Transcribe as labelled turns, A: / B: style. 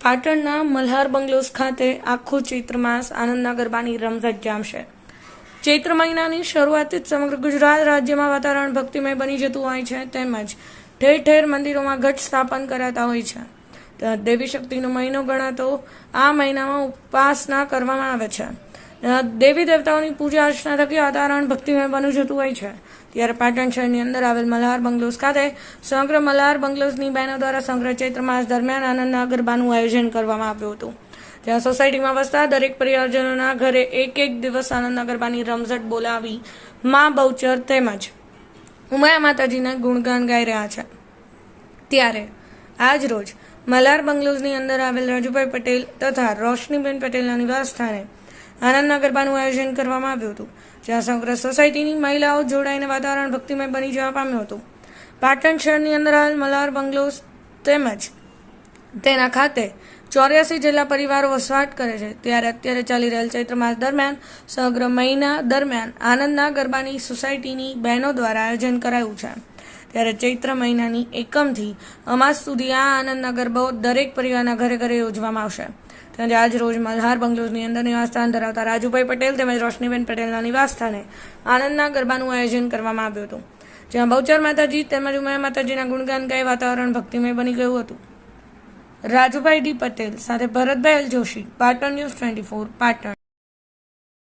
A: પાટણના મલ્હાર બંગલોઝ ખાતે આખું ચૈત્ર માસ આનંદના ગરબાની રમઝટ જામશે. ચૈત્ર મહિનાની શરૂઆતથી જ સમગ્ર ગુજરાત રાજ્યમાં વાતાવરણ ભક્તિમય બની જતું હોય છે, તેમજ ઠેર ઠેર મંદિરોમાં ઘટ સ્થાપન કરાતા હોય છે. દેવી શક્તિનો મહિનો ગણાતો આ મહિનામાં ઉપાસના કરવામાં આવે છે. દેવી દેવતાઓની પૂજા અર્ચના થકી વાતાવરણ ભક્તિમય બની જતું હોય છે. ત્યારે પાટણ શહેરની અંદર આવેલ મલ્હાર બંગલોઝ ખાતે સમગ્ર મલ્હાર બંગલોઝની બહેનો દ્વારા સમગ્ર ચૈત્ર માસ દરમિયાન આનંદના ગરબાનું આયોજન કરવામાં આવ્યું હતું. જ્યાં સોસાયટીમાં વસતા દરેક પરિવારજનોના ઘરે એક એક દિવસ આનંદના ગરબાની રમઝટ બોલાવી મા બહુચર તેમજ ઉમાયા માતાજીના ગુણગાન ગાઈ રહ્યા છે. ત્યારે આજ રોજ મલાર બંગલોઝની અંદર આવેલ રાજુભાઈ પટેલ તથા રોશનીબેન પટેલના નિવાસ સ્થાને આનંદના ગરબાનું આયોજન કરવામાં આવ્યું હતું, જ્યાં સમગ્ર સોસાયટીની મહિલાઓ જોડાઈને વાતાવરણ ભક્તિમય બની જવા પામ્યું હતું. પાટણ શહેરની અંદર આવેલ મલાર બંગલોઝ તેમજ તેના ખાતે ચોર્યાસી જેટલા પરિવારો વસવાટ કરે છે, ત્યારે અત્યારે ચાલી રહેલ ચૈત્ર માસ દરમિયાન, સમગ્ર મહિના દરમિયાન આનંદના ગરબાની સોસાયટીની બહેનો દ્વારા આયોજન કરાયું છે. ત્યારે ચૈત્ર મહિનાની એકમથી અમાસ સુધી આ આનંદના ગરબાઓ દરેક પરિવારના ઘરે ઘરે યોજવામાં આવશે. તેમજ આજ રોજ મલ્હાર બંગલોઝની અંદર નિવાસસ્થાન ધરાવતા રાજુભાઈ પટેલ તેમજ રોશનીબેન પટેલના નિવાસસ્થાને આનંદના ગરબાનું આયોજન કરવામાં આવ્યું હતું. જ્યાં બહુચર માતાજી તેમજ ઉમાયા માતાજીના ગુણગાન ગાઈ વાતાવરણ ભક્તિમય બની ગયું હતું. રાજુભાઈ ડી પટેલ સાથે Bharatbhai L Joshi Patan news twenty four Patan.